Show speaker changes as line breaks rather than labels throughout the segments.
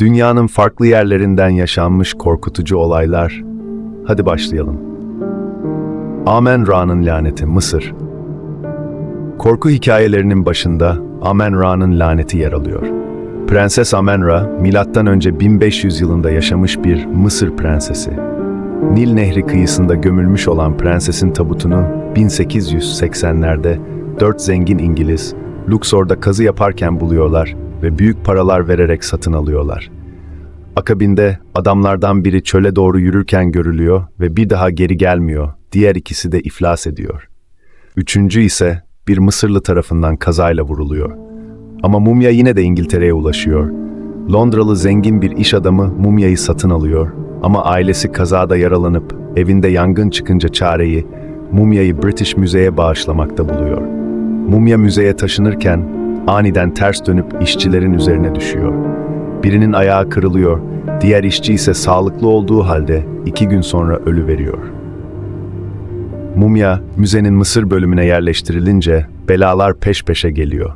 Dünyanın farklı yerlerinden yaşanmış korkutucu olaylar. Hadi başlayalım. Amen Ra'nın laneti Mısır. Korku hikayelerinin başında Amen Ra'nın laneti yer alıyor. Prenses Amen Ra, milattan önce 1500 yılında yaşamış bir Mısır prensesi. Nil Nehri kıyısında gömülmüş olan prensesin tabutunu 1880'lerde dört zengin İngiliz Luxor'da kazı yaparken buluyorlar ve büyük paralar vererek satın alıyorlar. Akabinde adamlardan biri çöle doğru yürürken görülüyor ve bir daha geri gelmiyor. Diğer ikisi de iflas ediyor. Üçüncü ise bir Mısırlı tarafından kazayla vuruluyor. Ama mumya yine de İngiltere'ye ulaşıyor. Londralı zengin bir iş adamı mumyayı satın alıyor ama ailesi kazada yaralanıp evinde yangın çıkınca çareyi mumyayı British Müze'ye bağışlamakta buluyor. Mumya müzeye taşınırken aniden ters dönüp işçilerin üzerine düşüyor. Birinin ayağı kırılıyor, diğer işçi ise sağlıklı olduğu halde iki gün sonra ölü veriyor. Mumya, müzenin Mısır bölümüne yerleştirilince belalar peş peşe geliyor.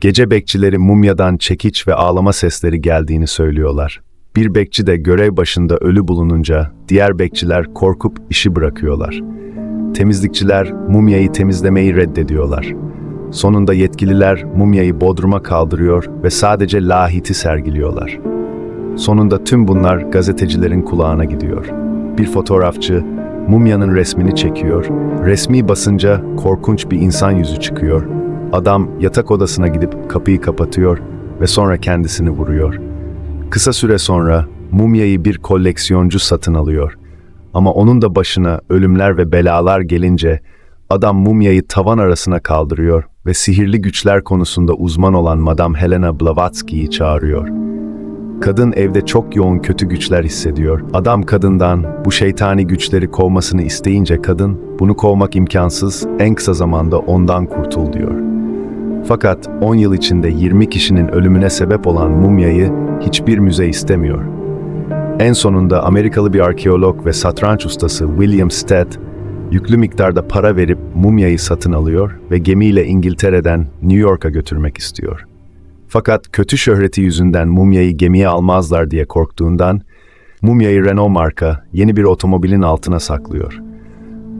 Gece bekçileri mumyadan çekiç ve ağlama sesleri geldiğini söylüyorlar. Bir bekçi de görev başında ölü bulununca diğer bekçiler korkup işi bırakıyorlar. Temizlikçiler mumyayı temizlemeyi reddediyorlar. Sonunda yetkililer mumyayı bodruma kaldırıyor ve sadece lahiti sergiliyorlar. Sonunda tüm bunlar gazetecilerin kulağına gidiyor. Bir fotoğrafçı mumyanın resmini çekiyor. Resmi basınca korkunç bir insan yüzü çıkıyor. Adam yatak odasına gidip kapıyı kapatıyor ve sonra kendisini vuruyor. Kısa süre sonra mumyayı bir koleksiyoncu satın alıyor. Ama onun da başına ölümler ve belalar gelince adam mumyayı tavan arasına kaldırıyor ve sihirli güçler konusunda uzman olan Madame Helena Blavatsky'yi çağırıyor. Kadın evde çok yoğun kötü güçler hissediyor. Adam kadından bu şeytani güçleri kovmasını isteyince kadın bunu kovmak imkansız, en kısa zamanda ondan kurtul diyor. Fakat 10 yıl içinde 20 kişinin ölümüne sebep olan mumyayı hiçbir müze istemiyor. En sonunda Amerikalı bir arkeolog ve satranç ustası William Stead, yüklü miktarda para verip mumyayı satın alıyor ve gemiyle İngiltere'den New York'a götürmek istiyor. Fakat kötü şöhreti yüzünden mumyayı gemiye almazlar diye korktuğundan, mumyayı Renault marka yeni bir otomobilin altına saklıyor.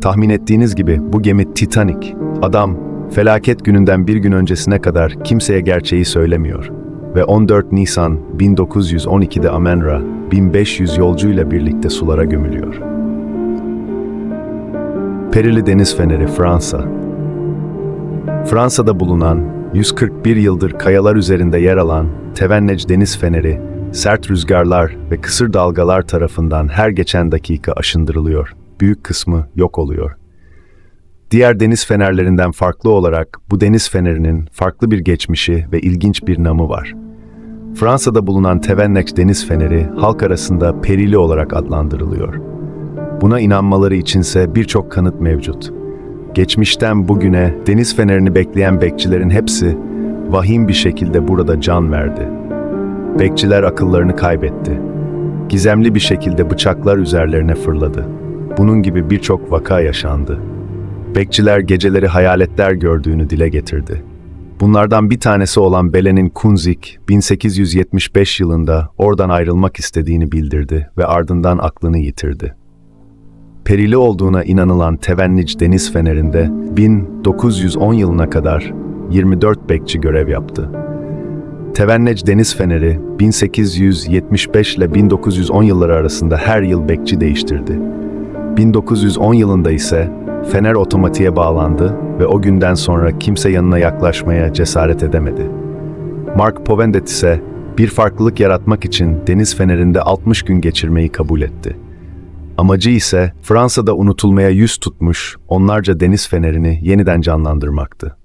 Tahmin ettiğiniz gibi bu gemi Titanic. Adam felaket gününden bir gün öncesine kadar kimseye gerçeği söylemiyor. Ve 14 Nisan 1912'de Amenra 1500 yolcuyla birlikte sulara gömülüyor. Perili Deniz Feneri Fransa Fransa'da bulunan 141 yıldır kayalar üzerinde yer alan Tevennec Deniz Feneri, sert rüzgarlar ve kısır dalgalar tarafından her geçen dakika aşındırılıyor. Büyük kısmı yok oluyor. Diğer deniz fenerlerinden farklı olarak bu deniz fenerinin farklı bir geçmişi ve ilginç bir namı var. Fransa'da bulunan Tevennec Deniz Feneri halk arasında perili olarak adlandırılıyor. Buna inanmaları içinse birçok kanıt mevcut. Geçmişten bugüne deniz fenerini bekleyen bekçilerin hepsi vahim bir şekilde burada can verdi. Bekçiler akıllarını kaybetti. Gizemli bir şekilde bıçaklar üzerlerine fırladı. Bunun gibi birçok vaka yaşandı. Bekçiler geceleri hayaletler gördüğünü dile getirdi. Bunlardan bir tanesi olan Belen'in Kunzik, 1875 yılında oradan ayrılmak istediğini bildirdi ve ardından aklını yitirdi. Perili olduğuna inanılan Tevennic Deniz Feneri'nde 1910 yılına kadar 24 bekçi görev yaptı. Tevennec Deniz Feneri 1875 ile 1910 yılları arasında her yıl bekçi değiştirdi. 1910 yılında ise fener otomatiğe bağlandı ve o günden sonra kimse yanına yaklaşmaya cesaret edemedi. Mark Povendet ise bir farklılık yaratmak için deniz fenerinde 60 gün geçirmeyi kabul etti. Amacı ise Fransa'da unutulmaya yüz tutmuş onlarca deniz fenerini yeniden canlandırmaktı.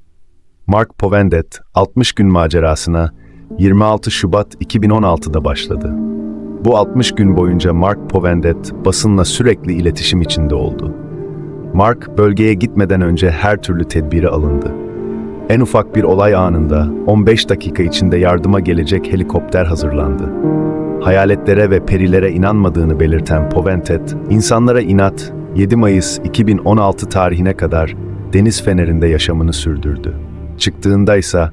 Mark Povendet 60 gün macerasına 26 Şubat 2016'da başladı. Bu 60 gün boyunca Mark Povendet basınla sürekli iletişim içinde oldu. Mark bölgeye gitmeden önce her türlü tedbiri alındı. En ufak bir olay anında 15 dakika içinde yardıma gelecek helikopter hazırlandı. Hayaletlere ve perilere inanmadığını belirten Poventet, insanlara inat 7 Mayıs 2016 tarihine kadar deniz fenerinde yaşamını sürdürdü. Çıktığında ise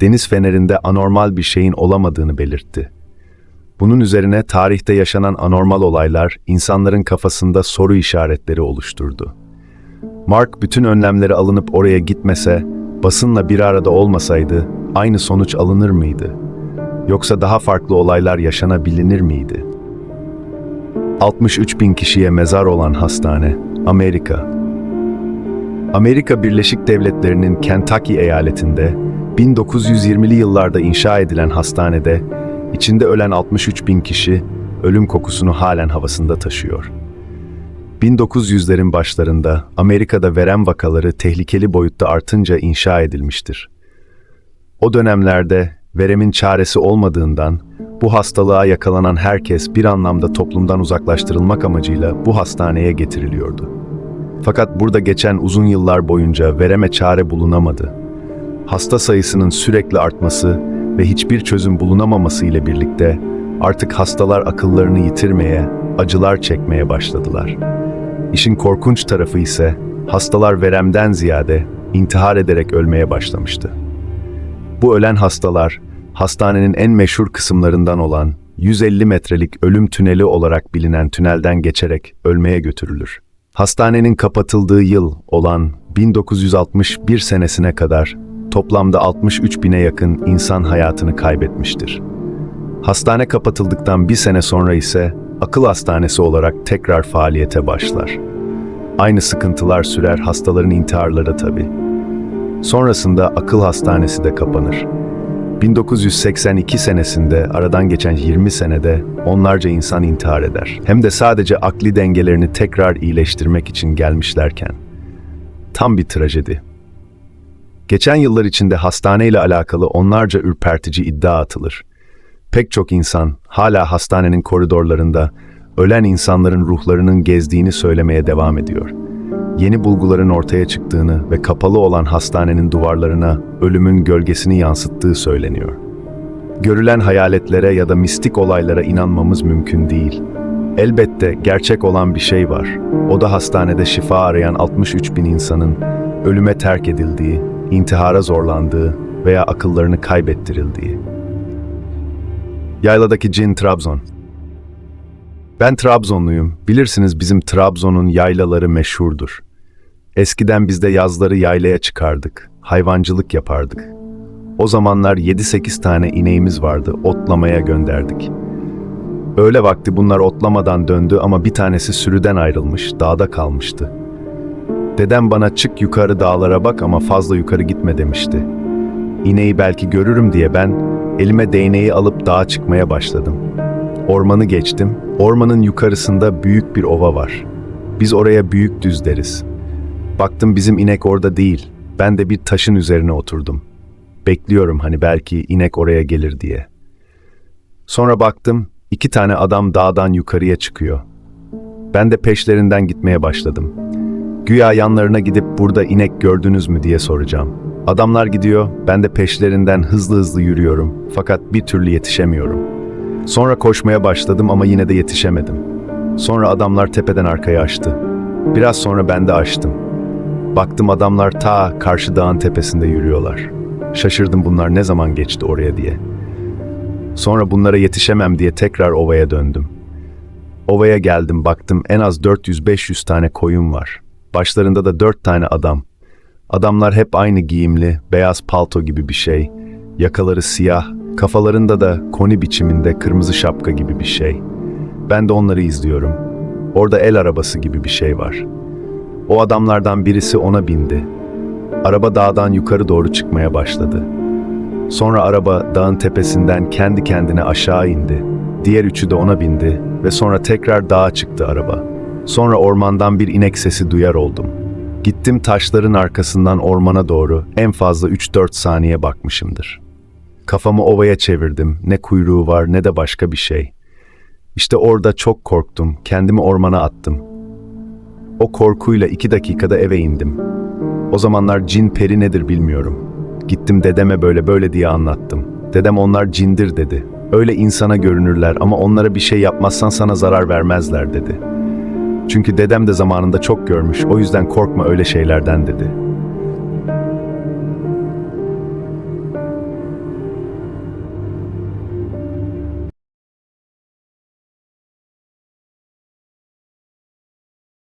deniz fenerinde anormal bir şeyin olamadığını belirtti. Bunun üzerine tarihte yaşanan anormal olaylar insanların kafasında soru işaretleri oluşturdu. Mark bütün önlemleri alınıp oraya gitmese, basınla bir arada olmasaydı aynı sonuç alınır mıydı? Yoksa daha farklı olaylar yaşanabilir miydi? 63 bin kişiye mezar olan hastane, Amerika. Amerika Birleşik Devletleri'nin Kentucky eyaletinde 1920'li yıllarda inşa edilen hastanede içinde ölen 63 bin kişi ölüm kokusunu halen havasında taşıyor. 1900'lerin başlarında Amerika'da verem vakaları tehlikeli boyutta artınca inşa edilmiştir. O dönemlerde veremin çaresi olmadığından bu hastalığa yakalanan herkes bir anlamda toplumdan uzaklaştırılmak amacıyla bu hastaneye getiriliyordu. Fakat burada geçen uzun yıllar boyunca vereme çare bulunamadı. Hasta sayısının sürekli artması ve hiçbir çözüm bulunamaması ile birlikte artık hastalar akıllarını yitirmeye, acılar çekmeye başladılar. İşin korkunç tarafı ise hastalar veremden ziyade intihar ederek ölmeye başlamıştı. Bu ölen hastalar hastanenin en meşhur kısımlarından olan 150 metrelik ölüm tüneli olarak bilinen tünelden geçerek ölmeye götürülür. Hastanenin kapatıldığı yıl olan 1961 senesine kadar toplamda 63 bine yakın insan hayatını kaybetmiştir. Hastane kapatıldıktan bir sene sonra ise akıl hastanesi olarak tekrar faaliyete başlar. Aynı sıkıntılar sürer hastaların intiharları tabii. Sonrasında akıl hastanesi de kapanır. 1982 senesinde aradan geçen 20 senede onlarca insan intihar eder. Hem de sadece akli dengelerini tekrar iyileştirmek için gelmişlerken. Tam bir trajedi. Geçen yıllar içinde hastaneyle alakalı onlarca ürpertici iddia atılır. Pek çok insan hala hastanenin koridorlarında ölen insanların ruhlarının gezdiğini söylemeye devam ediyor. Yeni bulguların ortaya çıktığını ve kapalı olan hastanenin duvarlarına ölümün gölgesini yansıttığı söyleniyor. Görülen hayaletlere ya da mistik olaylara inanmamız mümkün değil. Elbette gerçek olan bir şey var. O da hastanede şifa arayan 63 bin insanın ölüme terk edildiği, intihara zorlandığı veya akıllarını kaybettirildiği. Yayladaki cin Trabzon. Ben Trabzonluyum. Bilirsiniz bizim Trabzon'un yaylaları meşhurdur. Eskiden biz de yazları yaylaya çıkardık. Hayvancılık yapardık. O zamanlar 7-8 tane ineğimiz vardı. Otlamaya gönderdik. Öğle vakti bunlar otlamadan döndü ama bir tanesi sürüden ayrılmış, dağda kalmıştı. Dedem bana çık yukarı dağlara bak ama fazla yukarı gitme demişti. İneği belki görürüm diye ben elime değneği alıp dağa çıkmaya başladım. Ormanı geçtim. Ormanın yukarısında büyük bir ova var. Biz oraya büyük düz deriz. Baktım bizim inek orada değil. Ben de bir taşın üzerine oturdum. Bekliyorum hani belki inek oraya gelir diye. Sonra baktım iki tane adam dağdan yukarıya çıkıyor. Ben de peşlerinden gitmeye başladım. Güya yanlarına gidip burada inek gördünüz mü diye soracağım. Adamlar gidiyor, ben de peşlerinden hızlı hızlı yürüyorum fakat bir türlü yetişemiyorum. Sonra koşmaya başladım ama yine de yetişemedim. Sonra adamlar tepeden arkaya açtı. Biraz sonra ben de açtım. Baktım adamlar ta karşı dağın tepesinde yürüyorlar. Şaşırdım bunlar ne zaman geçti oraya diye. Sonra bunlara yetişemem diye tekrar ovaya döndüm. Ovaya geldim baktım en az 400-500 tane koyun var. Başlarında da 4 tane adam. Adamlar hep aynı giyimli, beyaz palto gibi bir şey. Yakaları siyah, kafalarında da koni biçiminde kırmızı şapka gibi bir şey. Ben de onları izliyorum. Orada el arabası gibi bir şey var. O adamlardan birisi ona bindi. Araba dağdan yukarı doğru çıkmaya başladı. Sonra araba dağın tepesinden kendi kendine aşağı indi. Diğer üçü de ona bindi ve sonra tekrar dağa çıktı araba. Sonra ormandan bir inek sesi duyar oldum. Gittim taşların arkasından ormana doğru en fazla 3-4 saniye bakmışımdır. Kafamı ovaya çevirdim. Ne kuyruğu var ne de başka bir şey. İşte orada çok korktum. Kendimi ormana attım. O korkuyla iki dakikada eve indim. O zamanlar cin peri nedir bilmiyorum. Gittim dedeme böyle böyle diye anlattım. Dedem onlar cindir dedi. Öyle insana görünürler ama onlara bir şey yapmazsan sana zarar vermezler dedi. Çünkü dedem de zamanında çok görmüş, o yüzden korkma öyle şeylerden dedi.